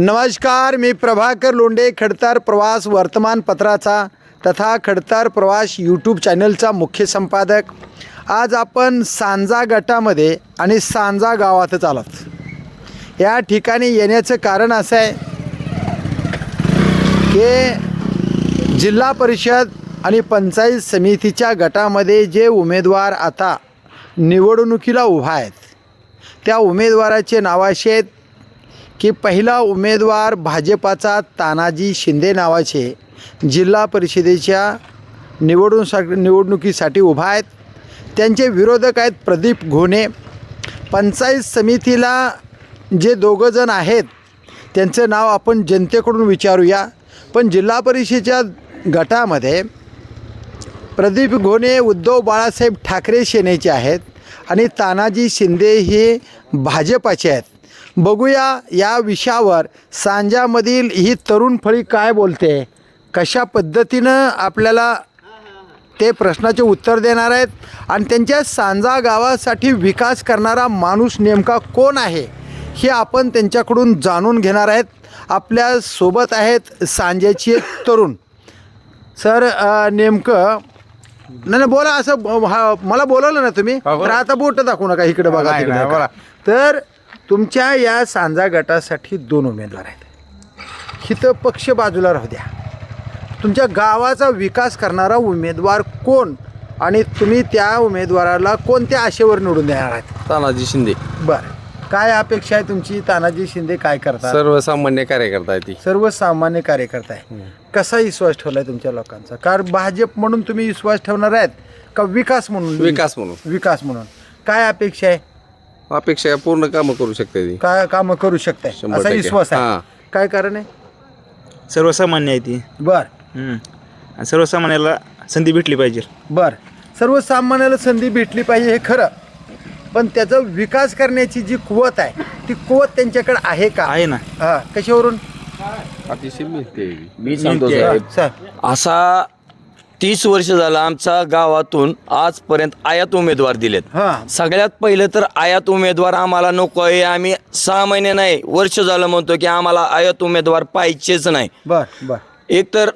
नमस्कार मी प्रभाकर लोंडे खडतार प्रवास वर्तमानपत्राचा तथा खडतार प्रवास यूट्यूब चॅनलचा मुख्य संपादक. आज आपण सांजा गटामध्ये आणि सांजा गावातच आलात. या ठिकाणी येण्याचं कारण असं आहे की जिल्हा परिषद आणि पंचायत समितीच्या गटामध्ये जे उमेदवार आता निवडणुकीला उभा आहेत त्या उमेदवाराचे नाव असे आहेत की पहिला उमेदवार भाजपाचा तानाजी शिंदे नावाचे जिल्हा परिषदेच्या निवडणुसा निवडणुकीसाठी उभा आहेत. त्यांचे विरोधक आहेत प्रदीप घोणे. पंचायत समितीला जे दोघं जण आहेत त्यांचं नाव आपण जनतेकडून विचारूया. पण जिल्हा परिषदेच्या गटामध्ये प्रदीप घोणे उद्धव बाळासाहेब ठाकरे सेनेचे आहेत आणि तानाजी शिंदे हे भाजपाचे आहेत. बघूया या विषयावर सांजामधील ही तरुण फळी काय बोलते. कशा पद्धतीनं आपल्याला ते प्रश्नाचे उत्तर देणार आहेत आणि त्यांच्या सांजा गावासाठी विकास करणारा माणूस नेमका कोण आहे हे आपण त्यांच्याकडून जाणून घेणार आहेत. आपल्यासोबत आहेत सांजेचे तरुण. सर नेमकं नाही बोला असं मला बोलवलं ना तुम्ही. तर आता बोट दाखवू नका इकडे बघा तिकडे. तर तुमच्या या सांजा गटासाठी दोन उमेदवार आहेत. इथं पक्ष बाजूला राहू द्या. तुमच्या गावाचा विकास करणारा उमेदवार कोण आणि तुम्ही त्या उमेदवाराला कोणत्या आशेवर निवडून देणार आहेत? तानाजी शिंदे. बरं. काय अपेक्षा आहे तुमची? तानाजी शिंदे काय करतात? सर्वसामान्य कार्यकर्ता आहे ती. सर्वसामान्य कार्यकर्ता आहे. कसा विश्वास ठेवलाय तुमच्या लोकांचा? कारण भाजप म्हणून तुम्ही विश्वास ठेवणार आहेत का विकास म्हणून? विकास म्हणून. विकास म्हणून. काय अपेक्षा आहे? अपेक्षा आहे, पूर्ण कामं करू शकते ती. काय काम करू शकताय शंभर असा टक्के. विश्वास आहे. हां. काय कारण आहे? सर्वसामान्य आहे ती. बर. हम्म. आणि सर्वसामान्याला संधी भेटली पाहिजे. बर. सर्वसामान्याला संधी भेटली पाहिजे हे खरं. पण त्याचा विकास करण्याची जी कुवत आहे ती कुवत त्यांच्याकडे आहे का? आहे ना. हा कशावरून? अतिशय मिळते. मी सांगतो. साहेब असा तीस वर्ष झालं आमच्या गावातून आजपर्यंत आयात उमेदवार दिलेत. हा. सगळ्यात पहिलं तर आयात उमेदवार आम्हाला नको आहे. आम्ही सहा महिने नाही वर्ष झालं म्हणतो की आम्हाला आयात उमेदवार पाहिजेच नाही. बर बर. एक तर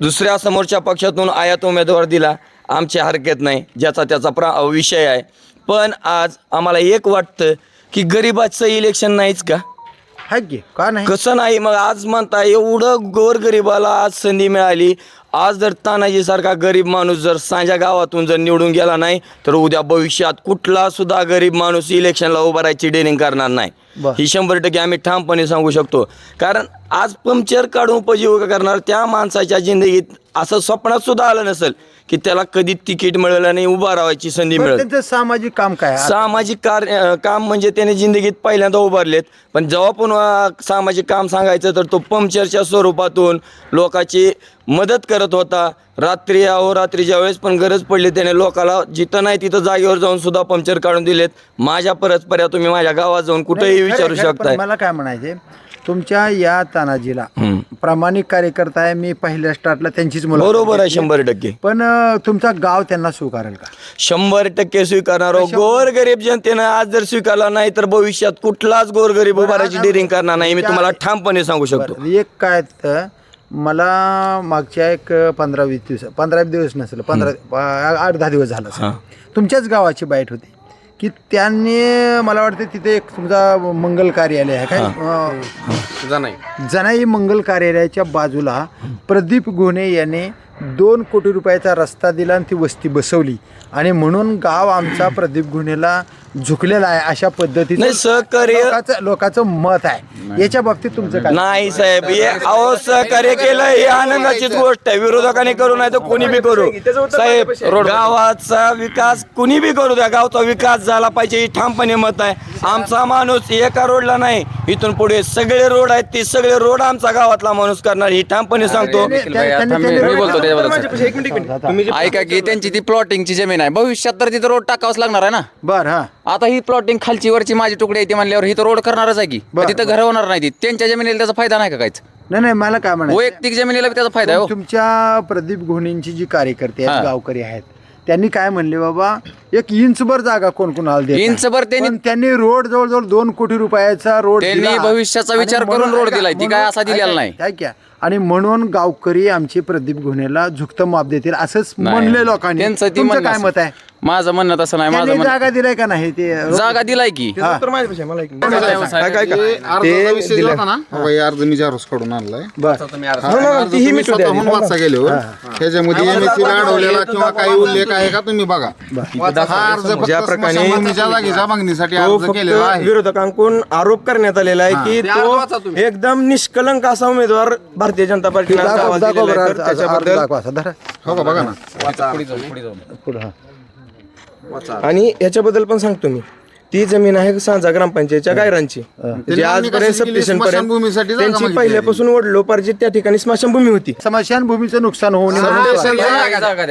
दुसऱ्या समोरच्या पक्षातून आयात उमेदवार दिला आमची हरकत नाही ज्याचा त्याचा प्रा विषय आहे. पण आज आम्हाला एक वाटतं की गरिबाचं इलेक्शन नाहीच की का नाही? कसं नाही? मग आज म्हणता एवढं गोरगरिबाला आज संधी मिळाली आज जर तानाजी सारखा गरीब माणूस जर सांजा गावातून जर निवडून गेला नाही तर उद्या भविष्यात कुठला सुद्धा गरीब माणूस इलेक्शनला उभा राहायची डेअरिंग करणार नाही. ही शंभर टक्के आम्ही ठामपणे सांगू शकतो कारण आज पंक्चर काढून उपजीविका करणार त्या माणसाच्या जिंदगीत असं स्वप्नात सुद्धा आलं नसेल की त्याला कधी तिकीट मिळालं नाही उभा राहायची संधी मिळेल. त्यांचं सामाजिक काम काय? सामाजिक कार्य काम म्हणजे त्याने जिंदगीत पहिल्यांदा उभारलेत. पण जेव्हा पण सामाजिक काम सांगायचं तर तो पंक्चरच्या स्वरूपातून लोकांची मदत करत होता. रात्री अहो रात्री ज्यावेळेस पण गरज पडली त्याने लोकाला. जिथं नाही तिथं जागेवर जाऊन सुद्धा पंक्चर काढून दिलेत. माझ्या परस्पऱ्या तुम्ही माझ्या गावात जाऊन कुठेही विचारू शकताय. मला काय म्हणायचे तुमच्या या तानाजीला. प्रामाणिक कार्यकर्ता आहे मी पहिल्या स्टार्टला त्यांचीच मुलं बरोबर आहे शंभर टक्के. पण अं, तुमचा गाव त्यांना स्वीकारेल का? शंभर टक्के स्वीकारणार? गोरगरीब जनतेनं आज जर स्वीकारला नाही तर भविष्यात कुठलाच गोरगरीब उभाराची डेअरिंग करणार नाही. मी तुम्हाला ठामपणे सांगू शकतो. बरं, एक काय तर मला मागच्या एक पंधरा वीस दिवस पंधरा दिवस नसेल पंधरा आठ दहा दिवस झालं असेल. तुमच्याच गावाची बाईट होती. की त्यांनी मला वाटतं तिथे एक तुमचा मंगल कार्यालय आहे काय? अं, नाही जनाई मंगल कार्यालयाच्या बाजूला प्रदीप घोणे याने दोन कोटी रुपयाचा रस्ता दिला आणि ती वस्ती बसवली. आणि म्हणून गाव आमचा प्रदीप घोणेला झुकलेला आहे अशा पद्धतीचं नाही, सहकार्य- लोकांचं लोकांचं मत आहे. याच्या बाबतीत तुमचं काय? नाही साहेब हे अहो सहकार्य केलं ही आनंदाचीच गोष्ट आहे. विरोधकांनी करू नाही तर कोणी बी करू. साहेब गावाचा विकास कुणी बी करू द्या. गावचा विकास झाला पाहिजे ही ठामपणे मत आहे. आमचा माणूस एका रोडला नाही इथून पुढे सगळे रोड आहेत ते सगळे रोड आमचा गावातला माणूस करणार ही ठामपणे सांगतो. त्याने- त्याने- त्याने- मी बोलतो ऐका की त्यांची ती प्लॉटिंगची जमीन आहे भविष्यात तर तिथं रोड टाकावंच लागणार आहे ना बर हा आता ही प्लॉटिंग खालची वरची माझी तुकडे येते म्हणल्यावर ही तर रोड करणारच आहे की बरं, तिथं घर होणार नाही ती त्यांच्या जमिनीला त्याचा फायदा नाही का काहीच नाही नाही मला काय म्हणायचं वैयक्तिक जमिनीला बी त्याचा फायदा आहे हो. तुमच्या प्रदीप घोणेंची जी कार्यकर्ते आहेत हा. गावकरी आहेत त्यांनी काय म्हणले बाबा एक इंचभर जागा कोण कोणाला देत नाही. इंचभर त्यांनी- पण त्यांनी रोड जवळजवळ दोन कोटी रुपयाचा रोड त्यांनी दिला. भविष्याचा विचार करून रोड दिलाय. ती काय असा दिलेला नाही. आणि म्हणून गावकरी आमचे प्रदीप घुनेला झुकतं माप देतील असंच नाही. म्हणले लोकांनी. त्यांचं ती तुमचं म्हणणं काय मत आहे? माझं म्हणणं तसं नाही माझं त्यांनी म्हणणं जागा दिलाय का नाही? ते जागा दिलाय की. त्याचं उत्तर माझ्यापाशी आहे, मला एक मिनिट. अर्जाचा विषय होता ना? अर्ज मी जारोस काढून आणलाय. बर. हा, अर्ज तुम्ही स्वतःहून वाचा गेल्यावर. ह्याच्यामध्ये एमएससी अडवलेला किंवा काही उल्लेख आहे का तुम्ही बघा. हा अर्ज फक्त ज्या प्रकारे स्मशानभूमीच्या जागेच्या मागणीसाठी तो अर्ज फक्त केलेला आहे. विरोधकांकडून आरोप करण्यात आलेला आहे की ते अर्ज वाचा तो तुम्ही. एकदम निष्कलंक असा उमेदवार भारतीय जनता पार्टीने आज दाखव आवाज दाखव दिलेला बरं आहे. अर्ज- तर अर्ज- अर्ज त्याच्याबद्दल दाखवा. हो का बघा ना. पुढं, हा. आणि याच्याबद्दल पण सांगतो मी. ती जमीन आहे सांजा ग्रामपंचायतच्या गायरांची. जी आजपर्यंत स्मशानभूमीसाठी जागा त्यांची मागितली पहिल्यापासून वडलोपार्जित त्या ठिकाणी स्मशानभूमी होती. स्मशानभूमीचं नुकसान होऊ नये.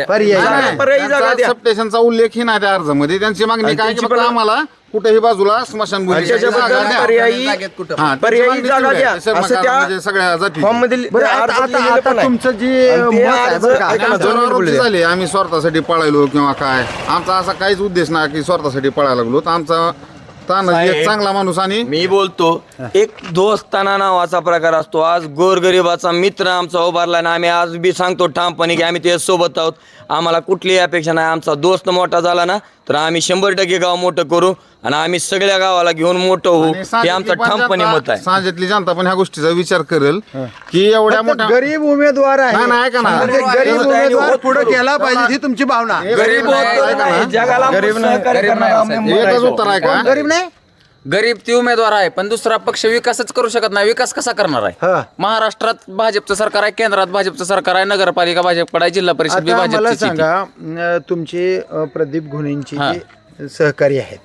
पर्याय नाही. पर्यायी जागा द्या. सबस्टेशनचा उल्लेखही नाही त्या अर्जामध्ये त्यांची मागणी आणि काय की त्यांची फक्त पण- आम्हाला कुठेही बाजूला स्मशानभूमी आणि त्याच्याबद्दल पर्यायी हा, पर्यायी जागा द्या. असं त्या म्हणजे सगळ्या जाती फॉर्म मधील बरं त्या आता अर्जात आता लिहिलेलं आता पण आहे. तुमचं जे आणि ते मत आहे अर्ज बरं का, ऐका ना, आता- दोन बोलू द्या. झाले आम्ही स्वार्थासाठी पळायलो किंवा काय? आमचा असा काहीच उद्देश नाही की स्वार्थासाठी पळायला लागलो. तर आमचा तानाजी एक साहेब, चांगला माणूस आणि मी बोलतो एक दोस्ताना नावाचा प्रकार असतो. आज गोरगरिबाचा मित्र आमचा उभारला आणि आम्ही आज बी सांगतो ठामपणे की आम्ही ते सोबत आहोत. आम्हाला कुठलीही अपेक्षा नाही. आमचा दोस्त मोठा झाला ना तर आम्ही शंभर टक्के गाव मोठं करू आणि आम्ही सगळ्या गावाला घेऊन मोठं होऊ. आणि हे सांगितली आमचं पण ठामपणे जनता- मत आहे. सांगितली जनता पण ह्या गोष्टीचा विचार करेल की एवढ्या मोठ्या गरीब उमेदवार आहे. नाही, नाही, ऐका ना. म्हणजे गरीब उमेदवार पुढे केला पाहिजे ही तुमची भावना. गरीब होतो नाही, जगाला सहकार्य गरीब नाही करणारा आहे. एकच. उत्तर आहे का? गरीब नाही. गरीब ती उमेदवार आहे पण दुसरा पक्ष विकासच करू शकत नाही विकास कसा करणार हा. आहे महाराष्ट्रात भाजपचं सरकार आहे केंद्रात भाजपचं सरकार आहे नगरपालिका भाजपकडे आहे जिल्हा परिषद बी आता मला भाजपची सांगा अं, तुमचे अं, प्रदीप घुणेंचे जे सहकारी आहेत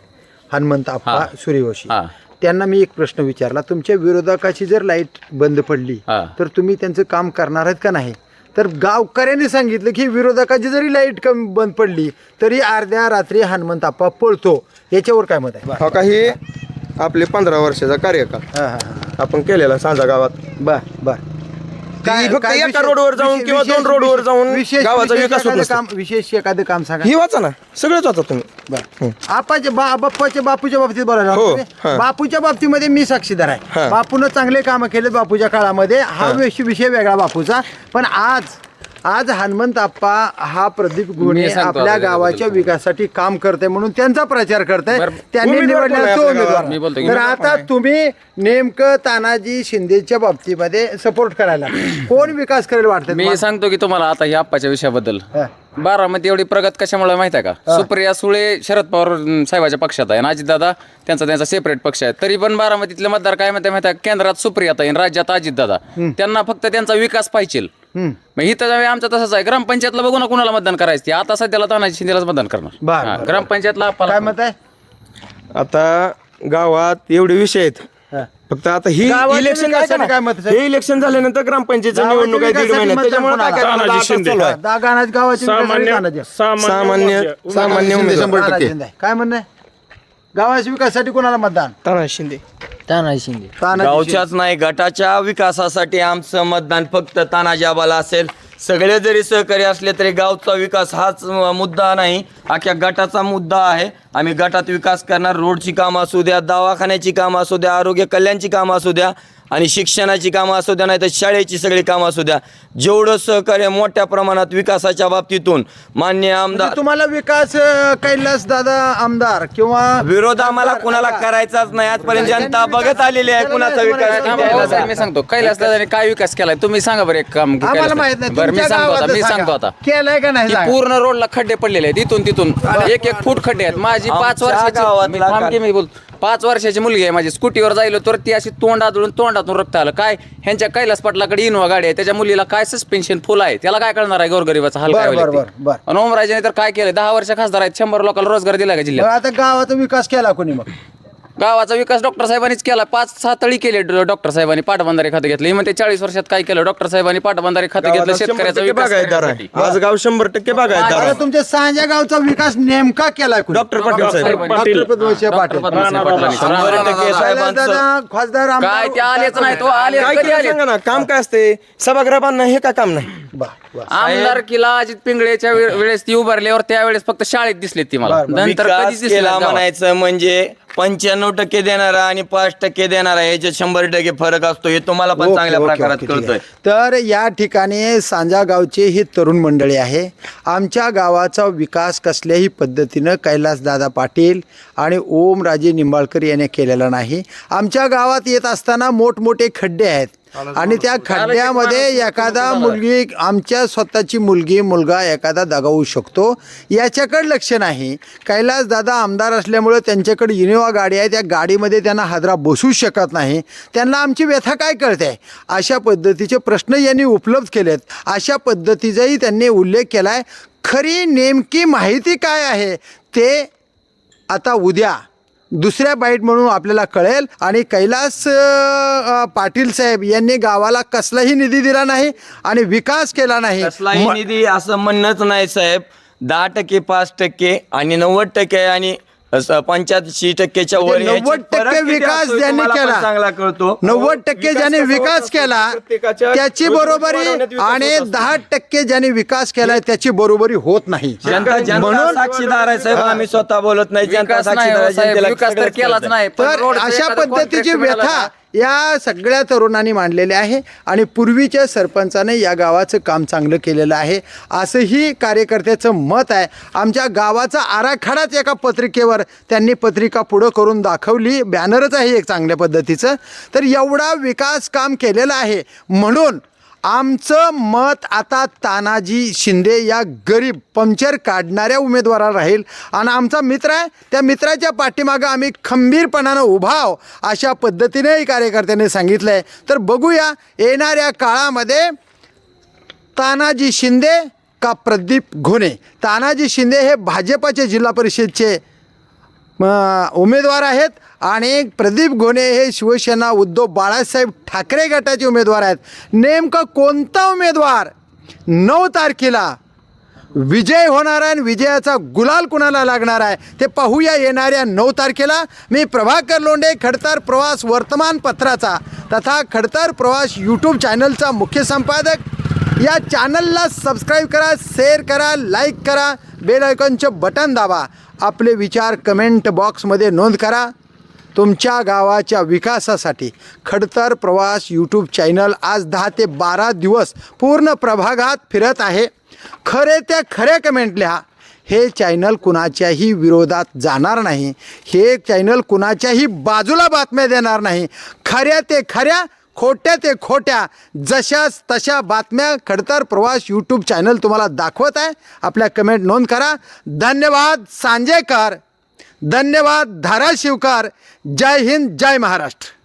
हनुमंत आप्पा हा. सूर्यवंशी हा. त्यांना मी एक प्रश्न विचारला तुमच्या विरोधकाची जर लाइट बंद पडली हा. तर तुम्ही त्यांचं काम करणार आहेत का नाही तर गावकऱ्यांनी सांगितलं की विरोधकाची जरी लाइट कमी बंद पडली तरी अर्ध्या रात्री हनुमंत आप्पा पळतो याच्यावर काय मत आहे हा काही आपले पंधरा वर्षाचा कार्यकाळ हा, हा, हा. आपण केलेला सांजा गावात. बर बर. ती फक्त एका विशेष- रोडवर जाऊन विशेष- किंवा दोन विशेष- रोडवर जाऊन विशेष गावाचा विशेष विकास होत एखादं नसतो. काम विशेष एखादं काम सांगा. ही वाचा ना. सगळंच वाचा तुम्ही. बर. आपाच्या बा बाप्पाच्या बापूच्या बाबतीत बोलायला हो, लागलो तुम्ही. हा. बापूच्या बाबतीमध्ये मी साक्षीदार आहे. बापून चांगले कामं केले बापूच्या काळामध्ये. हा. विषय विषय वेगळा बापूचा. पण आज आज हनुमंत आप्पा हा प्रदीप गुणे आपल्या गावाच्या. विकासासाठी काम करते म्हणून त्यांचा प्रचार करताय. त्यांनी की उमेदवार. तर आता तुम्ही नेमकं तानाजी शिंदेच्या बाबतीमध्ये सपोर्ट करायला. कोण विकास करेल वाटतं मी? सांगतो की तुम्हाला आता ह्या आप्पाच्या विषयाबद्दल. बारामती एवढी प्रगत कशामुळे माहिती आहे का? सुप्रिया सुळे शरद पवार साहेबाच्या पक्षात आहे आणि अजितदादा त्यांचा त्यांचा सेपरेट पक्ष आहे. तरी पण बारामतीतले मतदार काय म्हणते माहिती आहे? केंद्रात सुप्रिया आणि राज्यात अजितदादा. त्यांना फक्त त्यांचा विकास पाहिजे. मग इथं जाऊया आमचं तसंच आहे ग्रामपंचायतला बघू ना कुणाला मतदान करायचं ते आता सध्याला तानाजी शिंदेलाच मतदान करणार बरं, हा, बरं. ग्रामपंचायतला काय मत आहे आता गावात एवढे विषय आहेत हा. फक्त आता ही गावाच्या इलेक्शन काय मत आहे? हे इलेक्शन झाल्यानंतर ग्रामपंचायतच्या गावाच्या निवडणूक आहे दीड विकासासाठी महिन्यात त्याच्यामुळे काय कोणाला? करायला आता चालू आहे. दहा गाण्यात गावाची विकासासाठी तानाजी. सामान्य सामान्य शिंदे उमेदवार शंभर तानाजी टक्के शिंदे. काय म्हणणं आहे? गावाच्या विकासासाठी कोणाला मतदान तानाजी शिंदे तानाजी शिंदे. गावच्याच नाही गटाच्या विकासासाठी आमचं मतदान फक्त तानाजी आबाला असेल. सगळे जरी सहकारी असले तरी गावचा विकास हाच अं, मुद्दा नाही. अख्ख्या गटाचा मुद्दा आहे. आम्ही गटात विकास करणार रोडची कामं असू द्या दवाखान्याची कामं असू द्या आरोग्य कल्याणची कामं असू द्या आणि शिक्षणाची कामं असू द्या नाही तर शाळेची सगळी कामं असू द्या. जेवढं सहकार्य मोठ्या प्रमाणात विकासाच्या बाबतीतून मान्य आमदार म्हणजे तुम्हाला विकास कैलास दादा आमदार किंवा विरोध आम्हाला कुणाला करायचाच नाही. आजपर्यंत जनता बघत आलेली आहे कुणाचा विकास मी सांगतो. कैलास दादाने काय विकास केलाय? तुम्ही सांगा बरं एक काम की आम्हाला कैलास माहीत नाही बरं मी तुमच्या सांगतो आता मी सांगा. सांगतो आता. केलंय का नाही की सांगा. पूर्ण रोडला खड्डे पडलेले आहेत इथून तिथून. एक एक फूट खड्डे आहेत माझी पाच आमच्या वर्षाची गावातला मी थांब का- की मी बोल पाच वर्षाची मुलगी आहे माझी. स्कूटीवर जायलो तर ती अशी तोंड आदळून तोंडातून रक्त आलं. काय? ह्यांच्या कैलास पाटलाकडे इनोवा गाडी आहे. त्याच्या मुलीला काय सस्पेन्शन फुल आहे? त्याला काय कळणार आहे गोरगरीबाचा हाल काय बरं, होईल बरं, ते. बरं, बरं. आणि ओमराजेने तर काय केलं दहा वर्ष खासदार आहेत. शंभर लोकांना रोजगार दिला का मग जिल्ह्यात आता गावाचा विकास केला कोणी मग? गावाचा विकास डॉक्टर साहेबांनीच केला. पाच सहा तळी केले डॉक्टर साहेबांनी पाटबंधारे खाते घेतलं. हे म्हणते चाळीस वर्षात काय केलं? डॉक्टर साहेबांनी पाटबंधारे खाते घेतलं शेतकऱ्याचा विकास बागायतदार आहे. करण्यासाठी. माझं गाव शंभर टक्के बागायतदार आता आहे तुमच्या सांजा गावचा विकास नेमका केलाय कोणी? डॉक्टर पाटील साहेब. डॉक्टर पद्मश्री पाटील. पद्मसिंह पाटलांनी. शंभर टक्के कैलास साहेबांचं दादा खासदार आमदार- काय ते आलेच नाही तो आले काय कधी केलं आले सांगा ना काम काय असते? सभागृहांना हे काय काम नाही? वा आमदारकीला अजित पिंगळेच्या वे- वेळेस ती उभारल्यावर त्यावेळेस फक्त शाळेत दिसले ती मला. नंतर विकास कधीच दिसले केला नाहीत गावात. म्हणायचं म्हणजे पंच्याण्णव टक्के देणारा आणि पाच टक्के देणारा याच्यात शंभर टक्के फरक असतो हे तुम्हाला पण ओके, चांगल्या ओके, प्रकारात ओके, ठीक कळतोय. आहे. तर या ठिकाणी सांजा गावची ही तरुण मंडळी आहे. आमच्या गावाचा विकास कसल्याही पद्धतीनं कैलासदादा पाटील आणि ओमराजे निंबाळकर याने केलेला नाही. आमच्या गावात येत असताना मोठमोठे खड्डे आहेत. आणि त्या खड्ड्यामध्ये एखादा मुलगी आमच्या स्वतःची मुलगी मुलगा एखादा दगावू शकतो. याच्याकडे लक्ष नाही. कैलास दादा आमदार असल्यामुळे त्यांच्याकडे इनोवा गाडी आहे. त्या गाडीमध्ये त्यांना हादरा बसू शकत नाही. त्यांना आमची व्यथा काय कळते? अशा पद्धतीचे प्रश्न यांनी उपलब्ध केलेत. अशा पद्धतीचाही त्यांनी उल्लेख केला आहे खरी नेमकी माहिती काय आहे? ते आता उद्या दुसऱ्या बाईट म्हणून आपल्याला कळेल. आणि कैलास पाटील साहेब यांनी गावाला कसलाही निधी दिला नाही आणि विकास केला नाही. कसलाही निधी असं म्हणणंच नाही साहेब. दहा टक्के पाच टक्के आणि नव्वद टक्के आणि पंच्याऐंशी टक्केच्या वर म्हणजे याच्यात नव्वद टक्के किती विकास ज्यांनी तुम्हाला पण केला चांगला कळतो नव्वद टक्के विकास ज्याने कसा होत विकास असतो? केला प्रत्येकाच्या त्याची बरोबरी विकास आणि होत असतो. दहा टक्के ज्याने विकास केलाय त्याची बरोबरी होत नाही जनता जनता म्हणून साक्षीदार आहे साहेब आम्ही स्वतः बोलत नाही जनता विकास नाही साक्षीदार हो आहे, साहेब, जनतेला विकास तर सगळंच केलाच. नाही पण तर रोडचं अशा एखादं पद्धतीची मिळालं व्यथा का? या सगळ्या तरुणांनी मांडलेले आहे आणि पूर्वीच्या सरपंचाने या गावाचं काम चांगलं केलेलं आहे. असंही कार्यकर्त्याचं मत आहे. आमच्या गावाचा आराखडाच एका पत्रिकेवर त्यांनी पत्रिका पुढं करून दाखवली. बॅनरच आहे एक चांगल्या पद्धतीचं. तर एवढा विकास काम केलेलं आहे. म्हणून आमचं मत आता तानाजी शिंदे या गरीब पंक्चर काढणाऱ्या उमेदवाराला राहील. आणि आमचा मित्र आहे त्या मित्राच्या पाठीमागं आम्ही खंबीरपणानं उभाव अशा पद्धतीनेही कार्यकर्त्यांनी सांगितलं आहे तर बघूया येणाऱ्या काळामध्ये तानाजी शिंदे का प्रदीप घोणे? तानाजी शिंदे हे भाजपाचे जिल्हा परिषदचे उमेदवार आहेत आणि प्रदीप घोणे हे शिवसेना उद्धव बाळासाहेब ठाकरे गटाचे उमेदवार आहेत. नेमकं कोणता उमेदवार नऊ तारखेला विजय होणार आहे आणि विजयाचा गुलाल कुणाला लागणार आहे ते पाहूया येणाऱ्या नऊ तारखेला. मी प्रभाकर लोंडे खडतर प्रवास वर्तमानपत्राचा तथा खडतर प्रवास यूट्यूब चॅनलचा मुख्य संपादक या चॅनलला सबस्क्राईब करा शेअर करा लाईक करा बेल आयकॉनचं बटन दाबा. आपले विचार कमेंट बॉक्समध्ये नोंद करा. तुमच्या गावाच्या विकासासाठी खडतर प्रवास यूट्यूब चॅनल आज दहा ते बारा दिवस पूर्ण प्रभागात फिरत आहे. खरे त्या खऱ्या कमेंट लिहा. हे चॅनल कुणाच्याही विरोधात जाणार नाही. हे चॅनल कुणाच्याही बाजूला बातम्या देणार नाही. खऱ्या ते खऱ्या खोट्या ते खोट्या जशाच तशा बातम्या खडतर प्रवास यूट्यूब चॅनल तुम्हाला दाखवत आहे. आपल्या कमेंट नोंद करा. धन्यवाद सांजेकर. धन्यवाद धाराशिवकर. जय हिंद जय महाराष्ट्र.